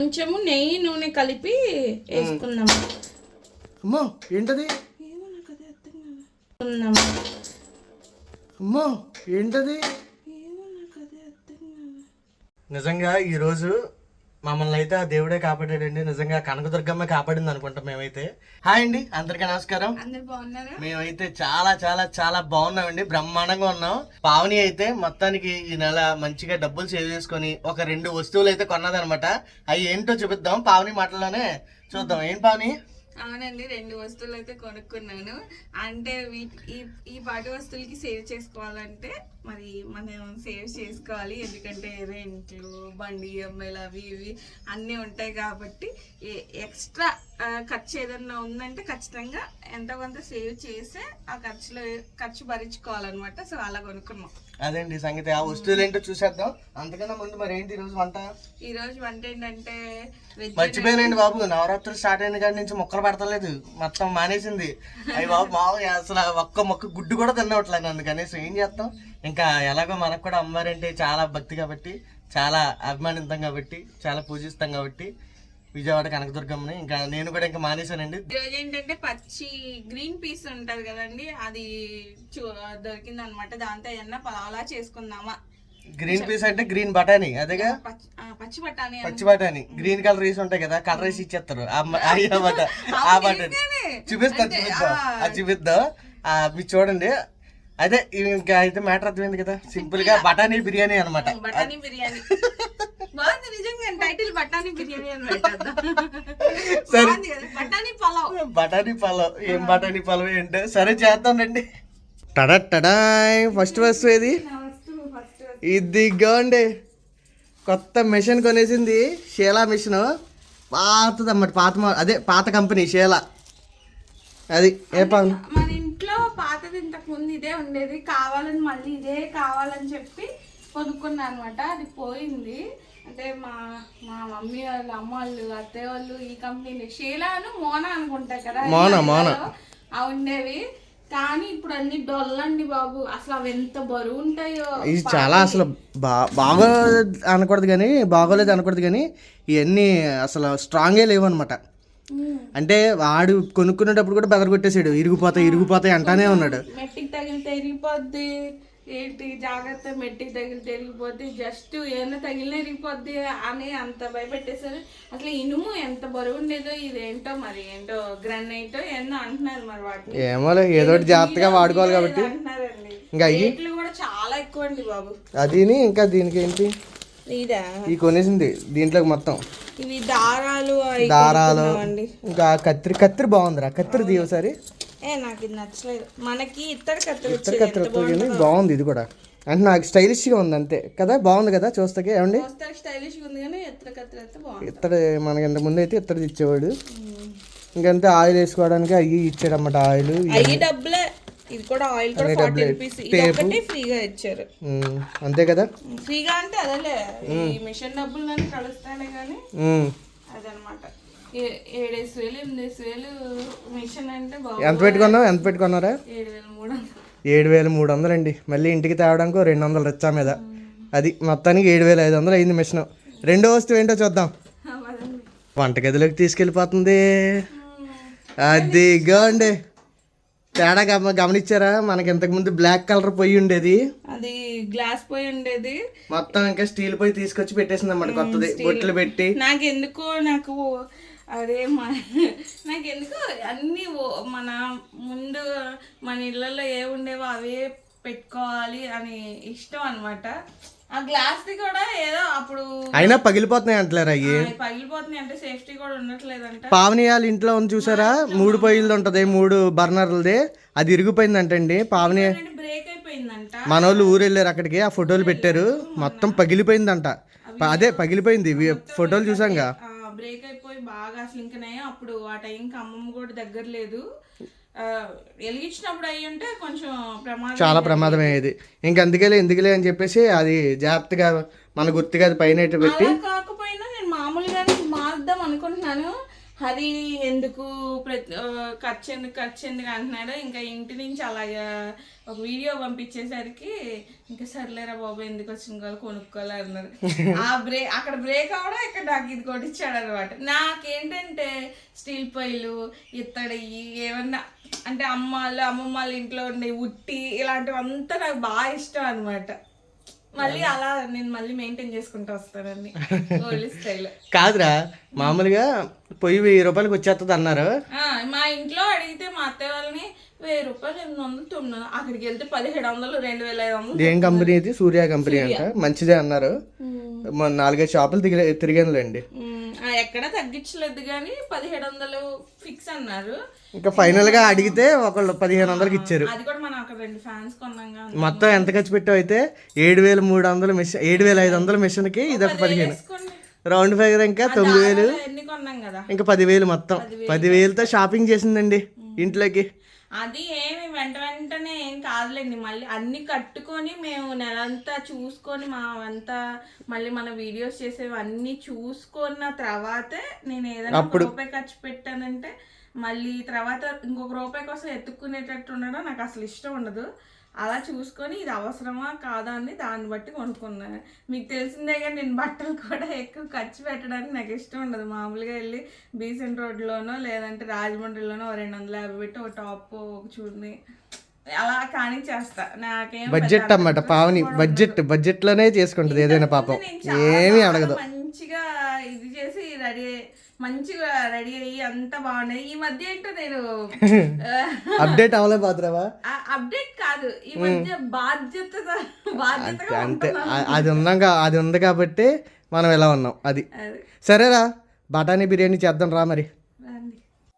కొంచెము నెయ్యి నూనె కలిపి వేసుకుందాము అమ్మో ఏంటది. అమ్మో ఏంటది? నిజంగా ఈరోజు మమ్మల్ని అయితే ఆ దేవుడే కాపాడాడండి. నిజంగా కనకదుర్గమ్మ కాపాడింది అనుకుంటాం మేమైతే. హాయ్ అండి అందరికీ నమస్కారం. మేమైతే చాలా చాలా చాలా బాగున్నామండి. బ్రహ్మాండంగా ఉన్నాం. పావని అయితే మొత్తానికి ఈ నెల మంచిగా డబ్బులు సేవ్ చేసుకొని ఒక రెండు వస్తువులు అయితే కొన్నదనమాట. అవి ఏంటో చూపిద్దాం. పావని మాటల్లోనే చూద్దాం. ఏం పావని? అవునండి రెండు వస్తువులు అయితే కొనుక్కున్నాను. అంటే వీటి ఈ ఈ పాటి వస్తువులకి సేవ్ చేసుకోవాలంటే మరి మనం సేవ్ చేసుకోవాలి. ఎందుకంటే రెంట్లు బండి ఈఎంఐలు అవి ఇవి అన్నీ ఉంటాయి కాబట్టి ఎక్స్ట్రా ఖర్చు ఏదన్నా ఉందంటే ఖచ్చితంగా ఎంతో కొంత సేవ్ చేసే ఆ ఖర్చులో ఖర్చు భరించుకోవాలన్నమాట. సో అలా కొనుక్కున్నాం. అదేండి సంగతి? ఆ వస్తువులు ఏంటో చూసేద్దాం. అంతకన్నా ముందు మరి ఏంటి ఈ రోజు వంట? ఈ రోజు వంట ఏంటంటే మర్చిపోయానండి బాబు. నవరాత్రులు స్టార్ట్ అయిన కాడి నుంచి మొక్కలు పడతలేదు. మొత్తం మానేసింది. అవి బాబు మామూలుగా అసలు ఒక్క మొక్క గుడ్డు కూడా తినవట్లేదు నన్ను కనీసం ఏం చేస్తాం? ఇంకా ఎలాగో మనకు కూడా అమ్మవారంటే చాలా భక్తి కాబట్టి చాలా అభిమానిస్తాం కాబట్టి చాలా పూజిస్తాం కాబట్టి విజయవాడ కనకదుర్గమ్మని. ఇంకా నేను కూడా ఇంకా మానేశానండి. ఈరోజు ఏంటంటే పచ్చి గ్రీన్ పీస్ ఉంటది కదండి అది దొరికింది అనమాట దాంతో ఏమన్నా పలావలా చేసుకుందామా. గ్రీన్ పీస్ అంటే గ్రీన్ బఠానీ అదేగా? పచ్చి బఠానీ పచ్చి బఠానీ. గ్రీన్ కలర్ వేసి ఉంటాయి కదా కలర్ వేసి ఇచ్చేస్తారు. ఆ బఠానీ. చూపిస్తా చూపిద్దాం. అది చూపిద్దాం. ఆ, మీరు చూడండి. అదే ఇవి ఇంకా అయితే మ్యాటర్ అర్థమైంది కదా. సింపుల్గా బఠానీ బిర్యానీ అనమాట బఠానీ బిర్యానీ. బాగుంది నిజంగా టైటిల్ బఠానీ బిర్యానీ అని పెట్టేద్దాం. సరే. బాగుంది కదా బఠానీ పలావ్. బఠానీ పలావ్. ఏం బఠానీ పలావ్ ఏంటో. సరే చేద్దాం రండి. టడా టడాయ్ ఫస్ట్ వస్తువు ఏది? ఫస్ట్ ఇదిగోండి. కొత్త మిషన్ కొనేసింది. షేలా మిషన్. పాతది అన్నమాట పాత మో- అదే పాత కంపెనీ షేలా. అది ఏ పని? ఇంట్లో పాతది ఇంతకు ముందు ఇదే ఉండేది. కావాలని మళ్ళీ ఇదే కావాలని చెప్పి కొనుక్కున్నా అనమాట అది పోయింది. అంటే మా మా మమ్మీ వాళ్ళు అమ్మ వాళ్ళు అత్తయ్య వాళ్ళు ఈ కంపెనీ షేలాను మోనా అనుకుంటా కదా మోనా, మోనా. అవి ఉండేవి. కానీ ఇప్పుడు అన్ని డొల్లండి బాబు. అసలు అవి ఎంత బరువు ఉంటాయో ఇది చాలా అసలు బా బాగా అనకూడదు కానీ బాగోలేదు అనకూడదు కానీ ఇవన్నీ అసలు స్ట్రాంగే లేవు అనమాట. అంటే వాడు కొనుక్కునేటప్పుడు కూడా బెదరగొట్టేసాడు. ఇరిగిపోతాయి ఇరిగిపోతాయి అంటానే ఉన్నాడు. మెట్టికి తగిలితే ఇరిగిపోద్ది. ఏంటి జాగ్రత్త మెట్టికి తగిలితే ఇరిగిపోద్ది. జస్ట్ ఏమైనా తగిలినా ఇరిగిపోద్ది అని అంత భయపెట్టేసారు అసలు ఇనుము ఎంత బరువు ఉండేదో ఇదేంటో మరి ఏంటో గ్రనైట్ ఏందో అంటున్నారు మరి వాటిని. ఏమోలే ఏదో జాగ్రత్తగా వాడుకోవాలి కాబట్టి. అంటున్నారండి. ఇంకా కూడా చాలా ఎక్కువ అండి బాబు. అదిని ఇంకా దీనికి ఏంటి? ఈ కొనేసింది దీంట్లోకి మొత్తం. ఇవి దారాలు దారాలు. ఇంకా కత్తిరి కత్తిరి బాగుందిరా. కత్తిరి ది ఒకసారి. ఏ నాకు ఇది నచ్చలేదు. మనకి ఇత్తడి కత్తిరి కత్తిరి వచ్చేది బాగుంది ఇది కూడా. అంటే నాకు స్టైలిష్గా ఉంది అంతే. కదా బాగుంది కదా చూస్తాకే ఏమండి? వస్తారు స్టైలిష్ ఉంది కానీ కత్తిరి అయితే బాగుంది. ఇత్తడి మనకి ఇంత ముందు అయితే ఇత్తడి ఇచ్చేవాడు. ఇంకంతే ఆయిల్ వేసుకోవడానికి అవి ఇచ్చాడు అన్నమాట ఆయిల్. అయ్యి డబ్బులే. ఇది కూడా ఆయిల్ కూడా ఫార్టీ రూపీస్. ఇది ఒకటి ఫ్రీగా ఇచ్చారు. అంతే కదా? ఫ్రీగా అంటే అదేలే. ఈ మిషన్ డబ్బులు నన్ను కలుస్తానే కానీ. అదనమాట. ఏడేసి వేలు ఎనిమిదేసి వేలు మిషన్ అంటే ఎంత పెట్టుకున్నావు? ఎంత పెట్టుకున్నారా ఏడు వేల మూడు వందలు. ఏడు వేల మూడు వందలు అండి మళ్ళీ ఇంటికి తేవడానికి రెండు వందలు రిచ్చా మీద. అది మొత్తానికి ఏడు వేల ఐదు వందలు అయింది మిషన్. రెండో వస్తువు ఏంటో చూద్దాం. వంటగదిలోకి తీసుకెళ్ళిపోతుంది. అదిగో అండి తేడా గమ గమనించారా? మనకి ఇంతకుముందు బ్లాక్ కలర్ పొయ్యి ఉండేది. అది గ్లాస్ పోయి ఉండేది. మొత్తం ఇంకా స్టీల్ పొయ్యి తీసుకొచ్చి పెట్టేసింది అన్నమాట కొత్తది. బొట్లు పెట్టి. నాకు ఎందుకో నాకు అదే మా నాకు ఎందుకో అన్ని మన ముందు మన ఇళ్ళల్లో ఏ ఉండేవో అవే పెట్టుకోవాలి అని ఇష్టం అన్నమాట. ఆ గ్లాస్ ది కూడా ఏదో అప్పుడు అయినా పగిలిపోతున్నాయి అంటలేరు అయ్యి? అది పగిలిపోతున్నాయి. అంటే సేఫ్టీ కూడా ఉండట్లేదంట. పావని వాళ్ళ ఇంట్లో ఉంది చూసారా? మూడు పొయ్యిలది ఉంటది మూడు బర్నర్లది. అది ఇరిగిపోయిందంటండి. పావని బ్రేక్ అయిపోయిందంట మన వాళ్ళు ఊరు వెళ్ళారు అక్కడికి ఆ ఫోటోలు పెట్టారు. మొత్తం పగిలిపోయిందంట. అదే పగిలిపోయింది. ఫోటోలు చూసాంగా. బ్రేక్ అయిపోయి బాగా అసలు అప్పుడు ఆ టైంకి అమ్మమ్మ కూడా దగ్గర లేదు. వెలిగించినప్పుడు ఉంటే కొంచెం ప్రమాదం చాలా ప్రమాదం అయ్యేది. ఇంక అందుకేలే ఎందుకులే అని చెప్పేసి అది జాగ్రత్తగా మన గుర్తుగా అది పైన పెట్టి కాకపోయినా నేను మామూలుగానే మారుద్దాం అనుకుంటున్నాను. హరి ఎందుకు ప్రతి ఖర్చు ఎందుకు ఖర్చు ఎందుకు అంటున్నాడు ఇంకా ఇంటి నుంచి అలాగా ఒక వీడియో పంపించేసరికి ఇంకా సర్లేరా బాబు ఎందుకు వచ్చిన వాళ్ళు కొనుక్కోవాలి అన్నారు. ఆ బ్రేక్ అక్కడ బ్రేక్ అవడం ఇక్కడ నాకు ఇది కొట్టించాడు అనమాట నాకేంటంటే స్టీల్ పొయ్యిలు ఇత్తడి ఏమన్నా అంటే అమ్మ వాళ్ళు అమ్మమ్మ వాళ్ళ ఇంట్లో ఉండే ఉట్టి ఇలాంటివంతా నాకు బాగా ఇష్టం అనమాట మళ్ళీ అలా నేను మళ్ళీ మెయింటైన్ చేసుకుంటూ వస్తానండి ఓల్డ్ స్టైల్. కాదురా మామూలుగా పొయ్యి వెయ్యి రూపాయలకి వచ్చేస్తుంది అన్నారు మా ఇంట్లో అడిగితే మా అత్తయ్య వాళ్ళని వెయ్యి రూపాయలు ఎనిమిది వందలు తొమ్మిది వందలు. అక్కడికి వెళ్తే పదిహేడు వందలు రెండు వేల ఐదు వందలు. ఏం కంపెనీ ఇది సూర్య కంపెనీ అంట. మంచిదే అన్నారు. మొన్న నాలుగైదు షాపులు తిరిగి తిరిగానులేండి. ఉమ్, ఆ, ఎక్కడ తగ్గించలేదు కానీ పదిహేడు వందలు ఫిక్స్ అన్నారు. ఇంకా ఫైనల్గా అడిగితే ఒకళ్ళు పదిహేను వందలకి ఇచ్చారు. అది కూడా మనం అక్కడ రెండు ఫ్యాన్స్ కొన్నాం కానీ మొత్తం ఎంత ఖర్చు పెట్టావు అయితే? ఏడు వేల మూడు వందల మిషన్ ఏడు వేల ఐదు వందల మిషన్కి ఇది ఒక పదిహేను. రౌండ్ ఫైగర్ ఇంకా తొమ్మిది వేలు. ఇంకా పదివేలు మొత్తం. పదివేలతో షాపింగ్ చేసిందండి ఇంట్లోకి. అది ఏమి వెంట వెంటనే ఏం కాదులేండి. మళ్ళీ అన్ని కట్టుకొని మేము నెలంతా చూసుకొని మా అంతా మళ్ళీ మన వీడియోస్ చేసేవి అన్ని చూసుకున్న తర్వాతే నేను ఏదైనా ఒక రూపాయి ఖర్చు పెట్టానంటే మళ్ళీ తర్వాత ఇంకొక రూపాయి కోసం ఎత్తుక్కునేటట్టు ఉండడం నాకు అసలు ఇష్టం ఉండదు. అలా చూసుకొని ఇది అవసరమా కాదా అని దాన్ని బట్టి కొనుక్కున్నాను మీకు తెలిసిందే కానీ నేను బట్టలు కూడా ఎక్కువ ఖర్చు పెట్టడానికి నాకు ఇష్టం ఉండదు. మామూలుగా వెళ్ళి బీసెంట్ రోడ్లోనో లేదంటే రాజమండ్రిలోనో రెండు వందల యాభై పెట్టి ఒక టాప్ ఒక చూడని అలా కానీ చేస్తా. నాకేం బడ్జెట్ అన్నమాట పావని బడ్జెట్ బడ్జెట్లోనే చేసుకుంటది ఏదైనా పాపం. ఏమీ అడగదు. మంచిగా ఇది చేసి రెడీ మంచిగా రెడీ అయ్యి అంతా బాగున్నాయి. ఈ మధ్య ఏంటో నేను అప్డేట్ అవ్వలేకపోతున్నావా అప్డేట్ కాదు. ఈ మధ్య బాధ్యత అంతే ఆ- అది ఉన్నాం కా- అది ఉంది కాబట్టి మనం ఎలా ఉన్నాం? అది. సరేరా బఠానీ బిర్యానీ చేద్దాం రా మరి.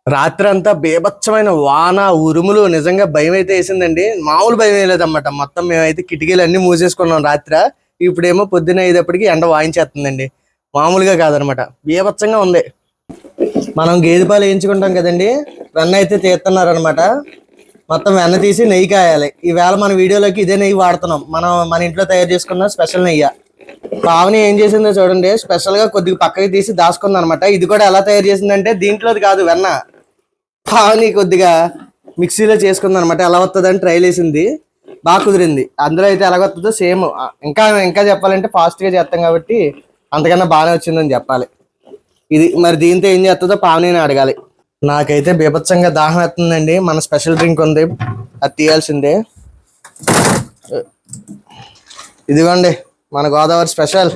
రాత్రి అంతా బేభత్సమైన వాన ఉరుములు నిజంగా భయం అయితే వేసిందండి. మామూలు భయం వేయలేదన్నమాట మొత్తం మేమైతే కిటికీలు అన్ని మూసేసుకున్నాం రాత్రి. ఇప్పుడేమో పొద్దున అయ్యేటప్పటికి ఎండ వాయించేస్తుందండి. మామూలుగా కాదనమాట. బీభత్సంగా ఉంది. మనం గేదె పాలు వేయించుకుంటాం కదండి. వెన్న అయితే తీస్తున్నారు అనమాట మొత్తం వెన్న తీసి నెయ్యి కాయాలి. ఈవేళ మన వీడియోలోకి ఇదే నెయ్యి వాడుతున్నాం. మనం మన ఇంట్లో తయారు చేసుకున్న స్పెషల్ నెయ్యి. పావని ఏం చేసిందో చూడండి. స్పెషల్గా కొద్దిగా పక్కకి తీసి దాచుకుంది అనమాట ఇది కూడా ఎలా తయారు చేసిందంటే దీంట్లోది కాదు వెన్న. పావని కొద్దిగా మిక్సీలో చేసుకుంది అనమాట ఎలా వస్తుందని ట్రైల్ వేసింది. బాగా కుదిరింది. అందులో అయితే ఎలా వస్తుందో సేమ్. ఇంకా ఇంకా చెప్పాలంటే ఫాస్ట్గా చేస్తాం కాబట్టి అంతకన్నా బాగానే వచ్చిందని చెప్పాలి. ఇది మరి దీంతో ఏం చేస్తుందో పావనీని అడగాలి. నాకైతే బీభత్సంగా దాహం వేస్తుందండి. మన స్పెషల్ డ్రింక్ ఉంది. అది తీయాల్సిందే. ఇదిగోండి మన గోదావరి స్పెషల్.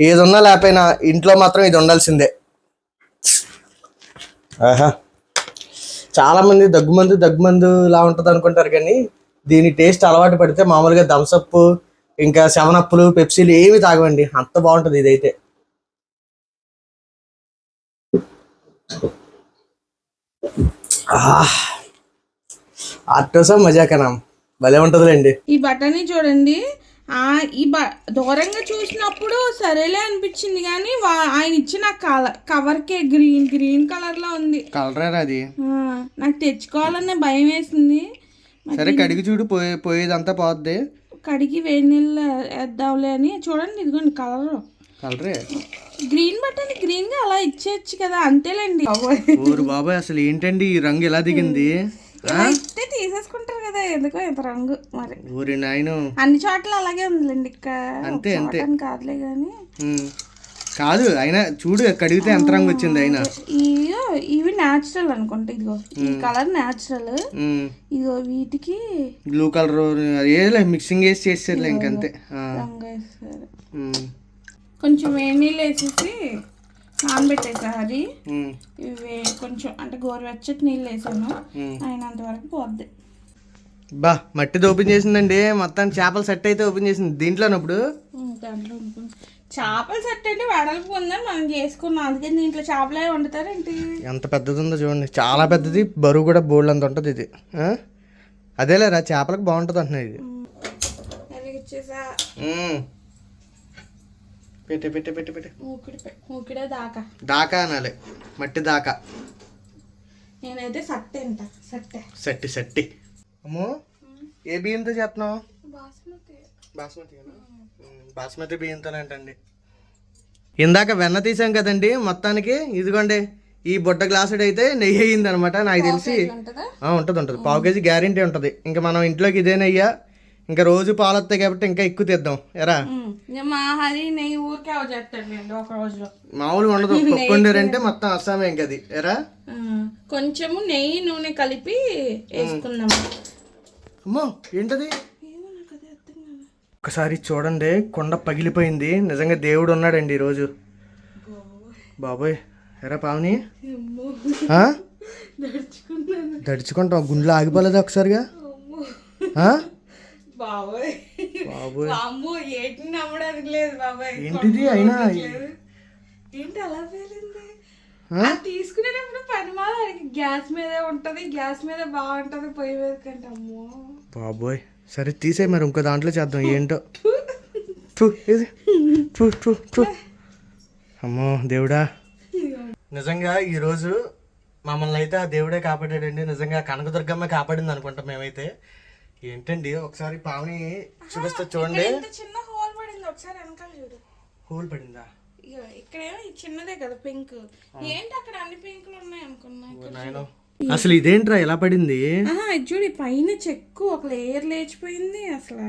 ఏది ఉన్నా లేకపోయినా ఇంట్లో మాత్రం ఇది ఉండాల్సిందే. ఆహా. చాలామంది దగ్గుమందు దగ్గుమందు ఇలా ఉంటుంది అనుకుంటారు కానీ దీని టేస్ట్ అలవాటు పడితే మామూలుగా థమ్సప్ ఇంకా సెవెనప్పులు పెప్సీలు ఏమి తాగవండి. అంత బాగుంటుంది ఇదైతే. ఆటోసా మజాకనాం? భలే ఉంటుందిలేండి. ఈ బటన్ని చూడండి. ఆ ఈ బ దూరంగా చూసినప్పుడు సరేలే అనిపించింది కానీ వా- ఆయన ఇచ్చిన కలర్ కవర్కే గ్రీన్ గ్రీన్ కలర్లో ఉంది. కలరా అది నాకు తెచ్చుకోవాలనే భయం వేసింది. సరే కడిగి చూడు పోయే పోయేదంతా పోద్ది. కడిగి వేడి నీళ్ళు వేద్దాంలే అని చూడండి ఇదిగోండి కలర్. కలరే? గ్రీన్ బటన్ గ్రీన్గా అలా ఇచ్చేయచ్చు కదా అంతేలేండి. ఊరు బాబాయ్ అసలు ఏంటండి ఈ రంగు ఎలా దిగింది? ఇస్తే తీసేసుకుంటారు కదా ఎందుకో ఇంత రంగు మరి. ఊరి నాయను. అన్ని చోట్ల అలాగే ఉందిలేండి ఇక్కడ అంతే, అని కాదులే కానీ. కాదు అయినా చూడు కడిగితే ఎంత రంగు వచ్చింది అయినా. ఇయో ఇవి న్యాచురల్ అనుకుంటా ఇదిగో. ఈ కలర్ న్యాచురల్ ఇదిగో వీటికి బ్లూ కలర్ ఏలే మిక్సింగ్ వేసి చేసేదిలే ఇంకంతే. కొంచెం వేడి నీళ్ళు వేసేసి నానబెట్టేసా అది. ఉమ్. ఇవి కొంచెం అంటే గోరువెచ్చటి నీళ్ళు వేసాను. ఉమ్. అయినంత వరకు పోద్ది. బా మట్టిది ఓపెన్ చేసిందండి. మొత్తం చేపల సెట్ అయితే ఓపెన్ చేసింది. దీంట్లోనప్పుడు? దాంట్లో చేపల సెట్ అంటే వెడల్పు ఉందని మనం చేసుకున్నాం. అందుకే దీంట్లో చేపలే వండుతారేంటి ఎంత పెద్దది ఉందో చూడండి. చాలా పెద్దది బరువు కూడా బోల్డ్ అంత ఉంటుంది ఇది? అదేలేరా చేపలకు బాగుంటుంది అంటున్నా ఇది. పెట్టే పెట్టే పెట్టే పెట్టే. మూకిడే దాకా. దాకా అనాలి. మట్టి దాకా. నేనైతే సట్టే అంట సట్టే. సట్టి సట్టి. అమ్మో ఏ బియ్యంతో చేస్తున్నావు? బాస్మతి బాస్మతి బాస్మతి బియ్యంతోనేంటండి ఇందాక వెన్న తీసాం కదండి మొత్తానికి ఇదిగోండి ఈ బుడ్డ గ్లాసుడు అయితే నెయ్యి అయ్యింది అనమాట నాకు తెలిసి. ఉంటుందా? ఉంటుంది పావు కేజీ గ్యారంటీ ఉంటుంది. ఇంకా మనం ఇంట్లోకి ఇదే నెయ్యా ఇంకా రోజు పాలు వస్తాయి కాబట్టి ఇంకా ఎక్కువ తీద్దాం ఎరా? మామూలుగా ఉండదు పప్పు వండారంటే మొత్తం అస్సామే ఇంకా అది ఎరా? కొంచెము నెయ్యి నూనె కలిపి వేసుకుందాం. అమ్మో ఏంటది? ఒకసారి చూడండి కొండ పగిలిపోయింది. నిజంగా దేవుడు ఉన్నాడండి ఈరోజు. బాబోయ్. ఎరా పావని? దడుచుకుంటాం గుండెలో ఆగిపోలేదా ఒకసారిగా? ఆ? బాబోయ్. బాబోయ్. అమ్మో ఏంటి నమ్మడానికి లేదు బాబాయ్. ఏంటిది అయినా? ఏంటి అలా తీసుకునేటప్పుడు పని మాదానికి గ్యాస్ మీదే ఉంటది గ్యాస్ మీద బాగుంటది పొయ్యి మీద కంటే అమ్మో. బాబోయ్. సరే తీసే మరి ఇంకో దాంట్లో చేద్దాం. ఏంటో? ఇది. అమ్మో దేవుడా. నిజంగా ఈరోజు మమ్మల్ని అయితే ఆ దేవుడే కాపాడాడండి. నిజంగా కనకదుర్గమ్మ కాపాడింది అనుకుంటాం మేమైతే. ఏంటండి ఒకసారి పావని చూపిస్తే చూడండి. చిన్న హోల్ పడింది. ఒకసారి వెనకాల చూడు. హోల్ పడిందా? ఇక్కడేమో చిన్నదే కదా పింక్. ఏంటి అక్కడ అన్ని పింకులు ఉన్నాయి అనుకున్నా. అసలు ఇదేంట్రా ఎలా పడింది? చూడు పైన చెక్కు ఒక లేయర్ లేచిపోయింది అసలు.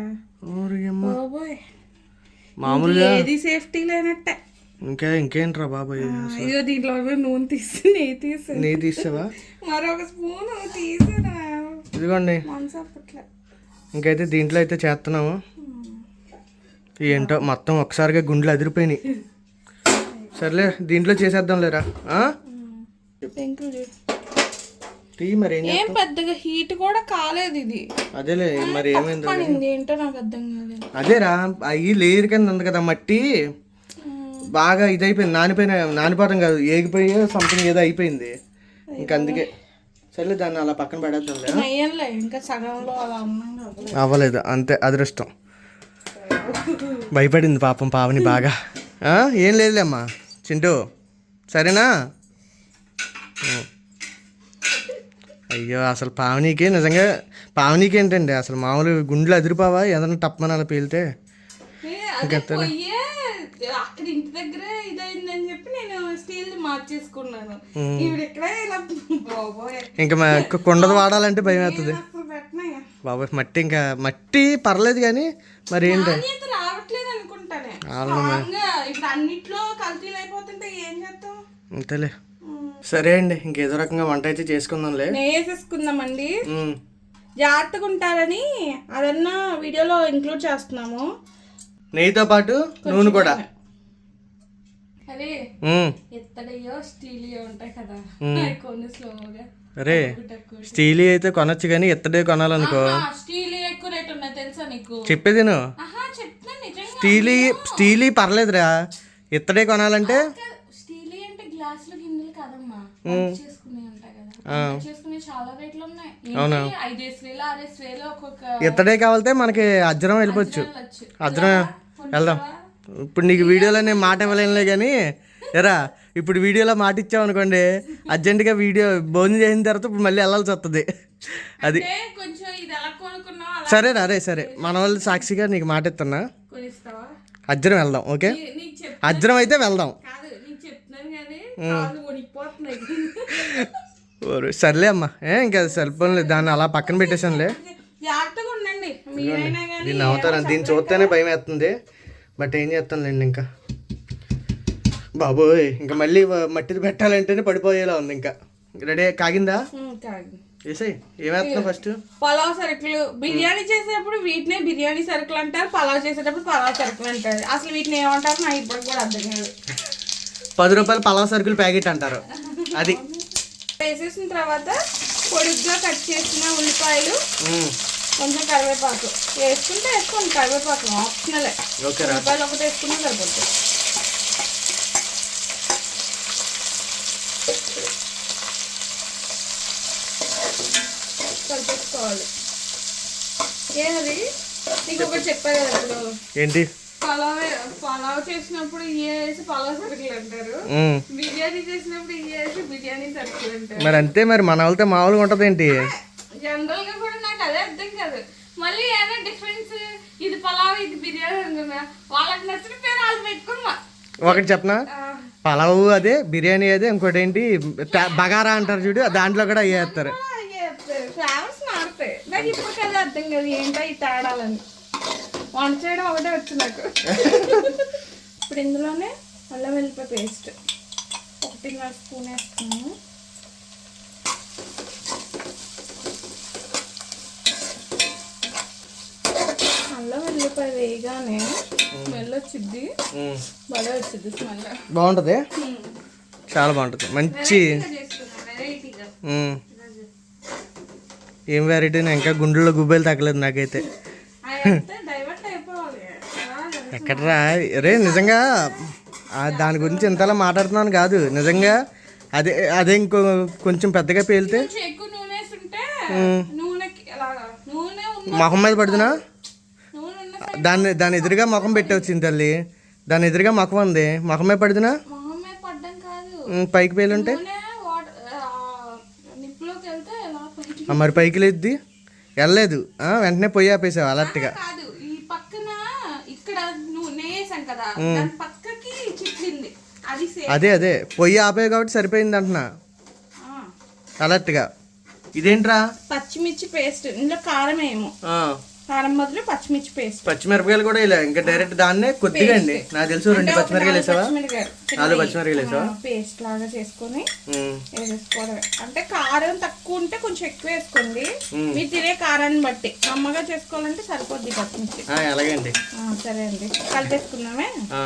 మామూలుగా ఏది సేఫ్టీ లేనట్టే. ఇంకా ఇంకేంట్రా బాబాయ్ ఇదిగో దీంట్లో నూనె తీసి నెయ్యి తీసి. నెయ్యి తీసావా? మరొక స్పూన్ తీసాను? ఇదిగోండి. ఇంకైతే దీంట్లో అయితే చేస్తున్నాము. ఏంటో మొత్తం ఒకసారిగా గుండెలు అదిరిపోయినాయి. సర్లే దీంట్లో చేసేద్దాం లేరా టీ మరి ఏం పెద్దగా హీట్ కూడా కాలేదు ఇది. అదేలే మరి ఏమైంది పడింది ఏంటో నాకు అర్థం కాలేదు. అదేరా అవి లేయర్ కింద ఉంది కదా మట్టి. బాగా ఇది అయిపోయింది నానిపోయిన నానిపోవడం కాదు ఏగిపోయి సంథింగ్ ఏదో అయిపోయింది. ఇంక అందుకే. సర్లే దాన్ని అలా పక్కన నయ్యంలే ఇంకా సగంలో అలా అవ్వలేదు అంతే అదృష్టం. భయపడింది పాపం పావని బాగా? ఏం లేదులే అమ్మా చింటూ సరేనా. అయ్యో అసలు పావనీకి నిజంగా పావనీకి ఏంటండి అసలు మామూలు గుండెలు అదిరిపోవా? ఏదైనా టప్మని అలా పేలితే? అక్కడ ఇంటి దగ్గర ఇదైందని చెప్పి నేను స్టీల్ మార్చేసుకున్నాను. ఇంకా మా కుండది వాడాలంటే భయం అవుతుంది. బాబాయ్ మట్టి ఇంకా మట్టి పర్లేదు కానీ మరి ఏంటి? రావట్లేదు అనుకుంటానే. ఇప్పుడు అన్నిట్లో కల్తీలు అయిపోతుంటే ఏం చేస్తాం అంతేలే. సరే అండి ఇంకేదో రకంగా వంట అయితే చేసుకుందాంలే వేసేసుకుందామండి ఉం. జాగ్రత్తగా ఉంటారని అదన్నా వీడియోలో ఇంక్లూడ్ చేస్తున్నాము. నెయ్యితో పాటు నూనె కూడా. అరే. ఎత్తడయ్యో స్టీల్ ఉంటాయి కదా. అవి కొన్ని స్లోగా. అరే స్టీల్ అయితే కొనొచ్చు కానీ ఎత్తడే కొనాలనుకో. స్టీల్ ఎక్కువ రేట్ ఉన్నాయి తెలుసా నీకు? చెప్పేది నువ్వు స్టీల్ స్టీల్ పర్లేదురా. ఇత్తడే కొనాలంటే స్టీల్ అంటే గ్లాసులు గిన్నెలు కాదమ్మా వంట చేసుకునే ఉంటాయి కదా వంట చేసుకునే చాలా రేట్లు ఉన్నాయి ఏంటి? ఐదేసి వేలు ఆరేసి వేలు ఒక్కొక్క ఇత్తడే కావాలితే మనకి అజ్రం వెళ్ళిపోవచ్చు. అజ్రం వెళ్దాం. ఇప్పుడు నీకు వీడియోలో నేను మాట ఇవ్వలేనులే కానీ ఎరా ఇప్పుడు వీడియోలో మాట ఇచ్చావు అనుకోండి అర్జెంటుగా వీడియో భోజనం చేసిన తర్వాత ఇప్పుడు మళ్ళీ వెళ్ళాల్సి వస్తుంది అది సరే రా సరే. మన వాళ్ళు సాక్షిగా నీకు మాట ఇస్తున్నా అజ్రం వెళ్దాం ఓకే? అజ్రం అయితే వెళ్దాం కాదు నీకు చెప్తున్నాను కానీ కాళ్ళు వణికిపోతున్నాయి ఓరు, సర్లే అమ్మా. ఏ ఇంకా ఫోన్లే దాన్ని అలా పక్కన పెట్టేసానులే కానీ దీన్ని అవుతాను దీన్ని చూస్తేనే భయం వేస్తుంది బట్ ఏం చేస్తానులేండి ఇంకా. బాబోయ్ ఇంకా మళ్ళీ మట్టిది పెట్టాలంటేనే పడిపోయేలా ఉంది ఇంకా. రెడీ కాగిందా? వేసాయి ఏమేస్తున్నావు ఫస్ట్? పలావ్ సరుకులు. బిర్యానీ చేసేటప్పుడు వీటినే బిర్యానీ సరుకులు అంటారు పలావ్ చేసేటప్పుడు పలావ్ సరుకులు అంటారు. అసలు వీటిని ఏమంటారు నాకు ఇప్పటికి కూడా అర్థం కాదు. పది రూపాయలు పలావ్ సరుకులు ప్యాకెట్ అంటారు. అది. వేసేసిన తర్వాత పొడుగ్గా కట్ చేసిన ఉల్లిపాయలు కొంచెం కరివేపాకు. వేసుకుంటే వేసుకోండి కరివేపాకు ఆప్షనలే. ఓకే రా. ఉల్లిపాయలు ఒకటి వేసుకున్నా సరిపోతుంది. కలిపేసుకోవాలి. ఏది? నీకు ఒకటి చెప్పారు కదా ఏంటి? పలావ్ పలావ్ చేసినప్పుడు ఇయ్య వేసి పలావ్ సరుకులు అంటారు. ఉమ్, బిర్యానీ చేసినప్పుడు వేసి బిర్యానీ సరుకులు అంటారు. మరి అంతే మరి మన వాళ్ళతో మామూలుగా ఉంటుంది ఏంటి? జనరల్గా కూడా నాకు అదే అర్థం కాదు. మళ్ళీ ఏదో డిఫరెన్స్ ఇది పలావ్ ఇది బిర్యానీ అనుకున్నా. వాళ్ళకి నచ్చిన పేరు వాళ్ళు పెట్టుకున్నా. ఒకటి చెప్పనా? పలావు అదే బిర్యానీ అదే ఇంకోటి ఏంటి? బగారా అంటారు చూడు దాంట్లో కూడా వేస్తారు. ఫ్లేవర్స్ మారుతాయి నాకు ఇప్పుడు కదా అర్థం కదా ఏంటో ఈ తేడాలని. వంట చేయడం ఒకటే వచ్చు నాకు. ఇప్పుడు ఇందులోనే అల్లం వెల్లిపాయ పేస్ట్. ఒకటిన్నర స్పూన్ వేస్తున్నాను అల్లం వెల్లిపాయ వేయగానే స్మెల్ వచ్చింది బాగా వచ్చింది స్మెల్. బాగుంటుంది? చాలా బాగుంటుంది. మంచి. ఏం వెరైటీ ఇంకా గుండెల్లో గుబ్బేలు తగ్గలేదు నాకైతే. ఎక్కడరా? రే నిజంగా దాని గురించి ఇంతలా మాట్లాడుతున్నాను కాదు. నిజంగా అదే అదే ఇంకో కొంచెం పెద్దగా పేలితే? మొహం మీద పడుతున్నా? దాన్ని దాని ఎదురుగా ముఖం పెట్టి వచ్చింది తల్లి. దాని ఎదురుగా ముఖం ఉంది. ముఖం మీద పడుతున్నా? పైకి పేలుంటే? మరి పైకి లేద్ది? వెళ్ళలేదు. వెంటనే పొయ్యి ఆపేసావు అలర్ట్గా కాదు ఈ పక్కన ఇక్కడ నూనె వేసాం కదా దాని పక్కకి చిట్లింది అది అదే అదే. పొయ్యి ఆపేవి కాబట్టి సరిపోయింది అంటున్నా. అలర్ట్గా ఇదేంట్రా? పచ్చిమిర్చి పేస్ట్ ఇందులో కారం ఏమో కారం బదులు పచ్చిమిర్చి పేస్ట్. పచ్చిమిరపకాయలు కూడా ఇలా ఇంకా డైరెక్ట్ దాన్నే కొద్దిగా అండి. నాకు తెలుసు రెండు పచ్చిమిరపకాయలు వేసావా? నాలుగు పచ్చిమిరపకాయలు వేసావా? పేస్ట్ లాగా చేసుకొని వేసేసుకోవడమే అంటే కారం తక్కువ ఉంటే కొంచెం ఎక్కువ వేసుకోండి. మీరు తినే కారాన్ని బట్టి. అమ్మగా చేసుకోవాలంటే సరిపోద్ది పచ్చిమిర్చి. అలాగే అండి. సరే అండి. కలిపేసుకున్నామే ఆ,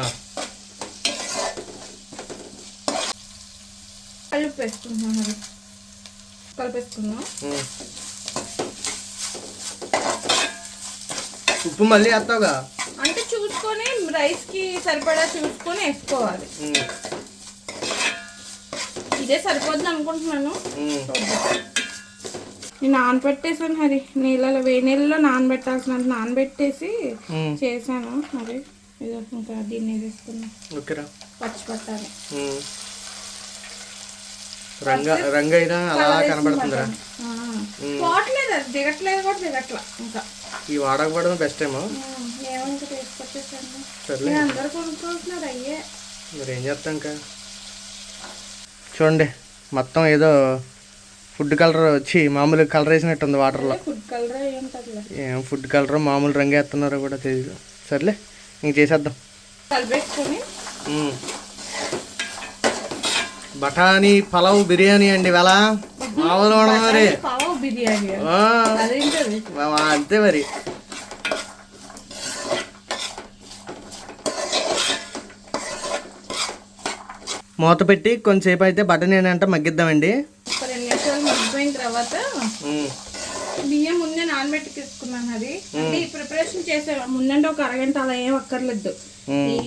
కలుపు వేసుకుంటున్నాం మరి. కలిపేసుకుందాం. ఉప్పు మళ్ళీ వేస్తావుగా? అంటే చూసుకొని రైస్కి సరిపడా చూసుకొని వేసుకోవాలి. ఇదే సరిపోద్ది అనుకుంటున్నాను. నానబెట్టేసాను హరి నీళ్ళలో వేడి నీళ్ళలో నానబెట్టాల్సినంత నానబెట్టేసి చేశాను. మరి ఇదో ఇంకా దీన్ని వేసుకున్నాం. ఓకేరా పచ్చి పట్టాలి. రంగ రంగ అయినా అలా కనబడుతుందిరా. పోవట్లేదు అది దిగట్లేదు కూడా దిగట్లా ఇంకా. ఈ వాడకపోవడం బెస్ట్ ఏమో. సర్లే. మరి ఏం చేస్తాం ఇంకా? చూడండి మొత్తం ఏదో ఫుడ్ కలర్ వచ్చి మామూలు కలర్ వాటర్లో కలర్ అయ్యి ఉంటుందిలే ఏం ఫుడ్ కలర్ మామూలు రంగు వేస్తున్నారో కూడా తెలియదు సర్లే ఇంక చేసేద్దాం. బఠానీ పలావ్ బిర్యానీ అండి ఇవాళ. మామూలు మరి. అంతే మరి. మూత పెట్టి కొంచెంసేపు అయితే బటన్ ఏంటంటే మగ్గిద్దామండి. రెండు నిమిషాలు మగ్గిపోయిన తర్వాత. బియ్యం ముందే నానబెట్టి తీసుకున్నాను అది అంటే ఈ ప్రిపరేషన్ చేసే ముందంటే ఒక అరగంట అలా ఏం అక్కర్లేదు.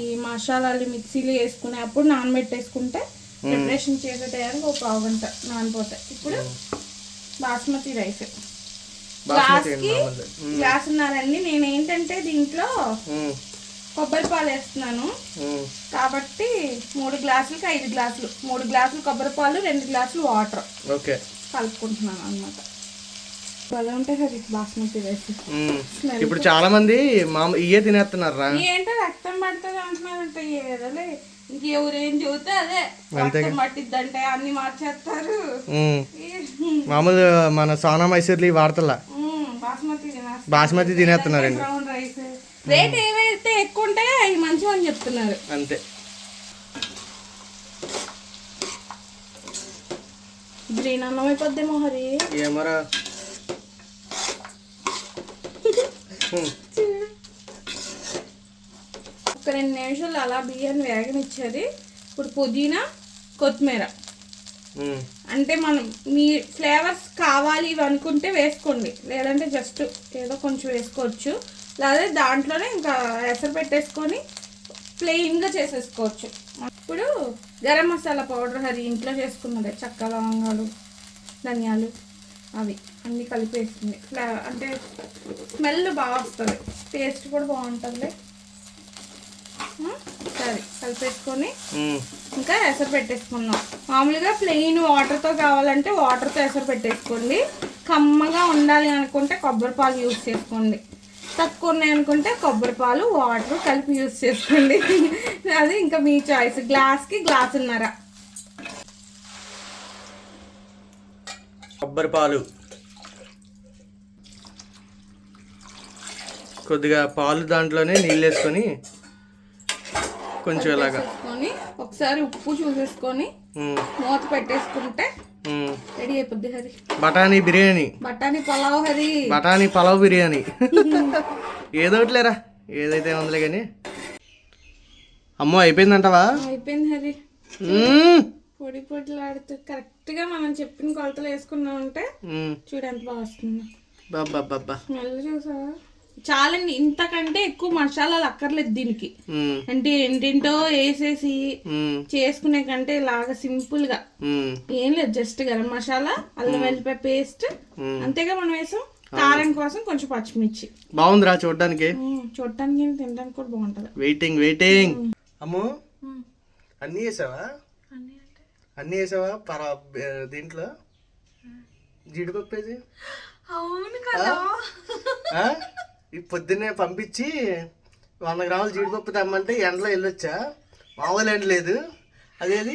ఈ మసాలాలు మిక్సీలు వేసుకునే అప్పుడు నానబెట్టేసుకుంటే ప్రిపరేషన్ చేసే టయానికి ఒక పావు గంట నానిపోతాయి ఇప్పుడు బాస్మతి రైస్. బాస్మతి గ్లాస్కి మామూలు. గ్లాస్ ఉన్నారండి నేను ఏంటంటే దీంట్లో. కొబ్బరి పాలు వేస్తున్నాను. కాబట్టి మూడు గ్లాసులకి ఐదు గ్లాసులు. మూడు గ్లాసులు కొబ్బరి పాలు రెండు గ్లాసులు వాటర్. ఓకే. కలుపుకుంటున్నాను మ్మ్. ఇప్పుడు చాలా మంది మామ ఇయే తినేస్తున్నారా ఏంటో రక్తం పడుతుంది అంటున్నారంట. ఏదోలే ఇంకెవరేం చెబితే అదే. రక్తం పట్టిద్దంటే అన్ని మార్చేస్తారు. మామూలు మన సోనా మైసూర్లు వాడతలా బాస్మతి బాస్మతి తినేస్తున్నారండి. బ్రౌన్ రైస్ రేట్ ఏవైతే ఎక్కువ ఉంటాయో అవి మంచివి అని చెప్తున్నారు. అంతే. గ్రీన్ అన్నం అయిపోద్దేమో హరి ఏమరా. ఒక రెండు నిమిషాలు అలా బియ్యాన్ని వేగనిచ్చేది. ఇప్పుడు పుదీనా కొత్తిమీర. అంటే మనం మీ ఫ్లేవర్స్ కావాలి ఇవి అనుకుంటే వేసుకోండి. లేదంటే జస్ట్ ఏదో కొంచెం వేసుకోవచ్చు. లేదా దాంట్లోనే ఇంకా ఎసరు పెట్టేసుకొని ప్లెయిన్గా చేసేసుకోవచ్చు. ఇప్పుడు గరం మసాలా పౌడర్ హరి ఇంట్లో చేసుకున్నదే. చెక్క లవంగాలు ధనియాలు అవి అన్నీ కలిపేస్తుంది. ఫ్లా- అంటే స్మెల్ బాగా వస్తుంది. టేస్ట్ కూడా బాగుంటుంది? సరే కలిపేసుకొని మ్మ్. ఇంకా ఎసరు పెట్టేసుకుందాం మామూలుగా ప్లెయిన్ వాటర్తో కావాలంటే వాటర్తో ఎసరు పెట్టేసుకోండి. కమ్మగా ఉండాలి అనుకుంటే కొబ్బరి పాలు యూస్ చేసుకోండి. తక్కువ ఉన్నాయి అనుకుంటే కొబ్బరి పాలు వాటర్ కలిపి యూస్ చేసుకోండి. అది ఇంకా మీ చాయిస్ గ్లాస్కి గ్లాసున్నర. కొబ్బరి పాలు. కొద్దిగా పాలు దాంట్లోనే నీళ్ళు వేసుకొని కొంచెం ఇలాగా. ఒకసారి ఉప్పు చూసేసుకొని మూత పెట్టేసుకుంటే. రెడీ అయిపోద్ది హరి. బఠానీ బిర్యానీ. బఠానీ పలావ్ హరి. బఠానీ పలావ్ బిర్యానీ. ఏదో ఒకటిలేరా ఏదైతే ఉందిలే కానీ. అమ్మో అయిపోయిందంటవా? అయిపోయింది హరి. పొడి పొడిలాడుతూ కరెక్ట్గా మనం చెప్పిన కొలతలు వేసుకున్నామంటే మ్మ్. చూడు ఎంత బాగా వస్తుంది. బాబా బాబా. స్మెల్ చూసావా? చాలండి. ఇంతకంటే ఎక్కువ మసాలాలు అక్కర్లేదు దీనికి. అంటే ఏంటేంటో వేసేసి. చేసుకునే కంటే ఇలాగా సింపుల్గా. ఏం లేదు జస్ట్ గరం మసాలా అల్లం వెల్లిపాయ పేస్ట్. అంతేగా మనం వేసాం. కారం కోసం కొంచెం పచ్చిమిర్చి. బాగుందిరా చూడడానికి. చూడటానికి తినడానికి కూడా బాగుంటది. Waiting waiting Ammu. అన్నీ వేసావా? అన్నీ వేసావా? పర దీంట్లో? జీడిపప్పు అవును కదా? ఈ పొద్దున్నే పంపించి వంద గ్రాములు జీడిపప్పు తెమ్మంటే ఎండలో వెళ్ళొచ్చా? మామూలు ఎండ లేదు. అదేది?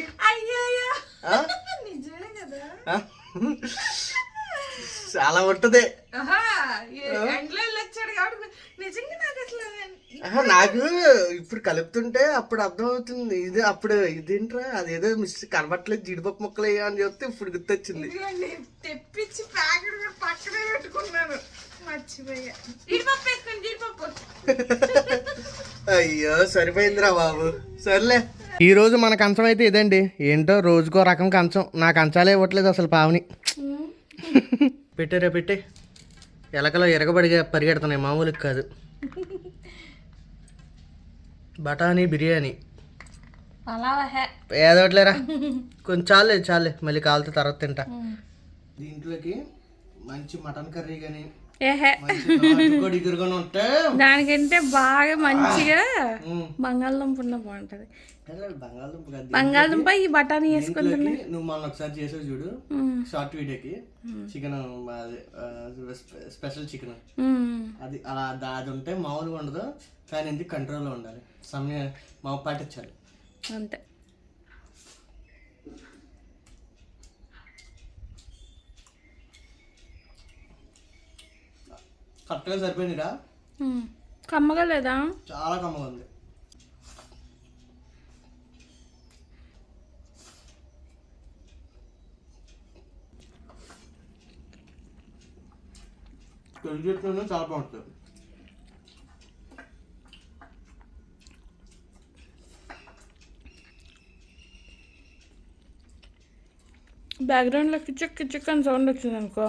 చాలా ఉంటది నాకు ఇప్పుడు కలుపుతుంటే అప్పుడు అర్థమవుతుంది. ఇది అప్పుడు ఇదేంట్రా? అదేదో మిస్ కనబట్టలేదు జీడిపప్పు ముక్కలు అని చెప్తే ఇప్పుడు గుర్తొచ్చింది. తెప్పించి ప్యాకెట్ పక్కనే పెట్టుకున్నాను. మర్చిపోయా. జీడిపప్పు వేసుకోండి జీడిపప్పు. అయ్యో సరిపోయిందిరా బాబు. సర్లే. ఈ రోజు మన కంచం అయితే ఇదండి. ఏంటో రోజుకో రకం కంచం. నా కంచాలే ఇవ్వట్లేదు అసలు పావని. పెట్టారా పెట్టే. ఎలకలో ఎరగబడిగా పరిగెడుతున్నాయి. మామూలుగా కాదు. బఠానీ బిర్యానీ. ఏదోట్లేరా? కొంచెం చాలే చాలే. మళ్ళీ కాలుతో తర్వాత తింటా. దీంట్లోకి మంచి మటన్ కర్రీ కానీ దానికంటే బాగా మంచిగా. బంగాళదుంప ఉన్న బాగుంటది. బంగాళదుంప ఈ బఠానీ వేసుకుని దీంట్లోకి నువ్వు మొన్న ఒకసారి చేసావు చూడు. షార్ట్ వీడియోకి. Chicken special chicken. అది అలా అది ఉంటే మామూలుగా ఉండదు. కానీ ఎందుకు కంట్రోల్లో ఉండాలి? సమయం మా పాటించాలి. అంతే. కరెక్ట్గా సరిపోయిందిరా. ఉమ్. కమ్మగా లేదా? చాలా కమ్మగా ఉంది. తెలుగులోనే చాలా బాగుంటుంది. బ్యాక్గ్రౌండ్లో కిచక్ కిచక్ అని సౌండ్ వచ్చింది అనుకో.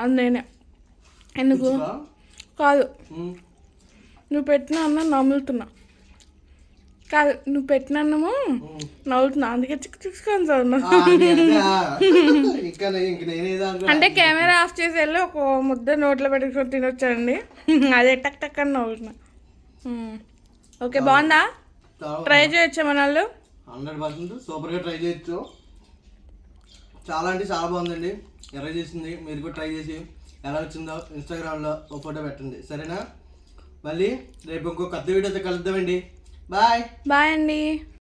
అది నేనే. ఎందుకు? కాదు. నువ్వు పెట్టిన అన్నం నములుతున్నా. కాదు నువ్వు పెట్టిన అన్నము. నవ్వుతున్నా అందుకే చిక్ చిక్ అని సౌండ్ ఆ, అది అదా? ఇంకా నే- ఇంక నేనేదో అనుకో- అంటే కెమెరా ఆఫ్ చేసి వెళ్ళి ఒక ముద్ద నోట్లో పెట్టుకొని తినొచ్చండి అదే టక్ టక్ అని నవ్వుతున్నా. ఓకే బాగుందా? ట్రై చేయొచ్చా మన వాళ్ళు హండ్రెడ్ పర్సెంట్. సూపర్గా ట్రై చేయొచ్చు. చాలా అంటే చాలా బాగుందండి. ఎలా చేసింది. మీరు కూడా ట్రై చేసి ఎలా వచ్చిందో ఇన్స్టాగ్రామ్లో ఓ ఫోటో పెట్టండి. సరేనా? మళ్ళీ రేపు ఇంకో కొత్త వీడియోతో కలుద్దామండి. బాయ్. బాయ్ అండి.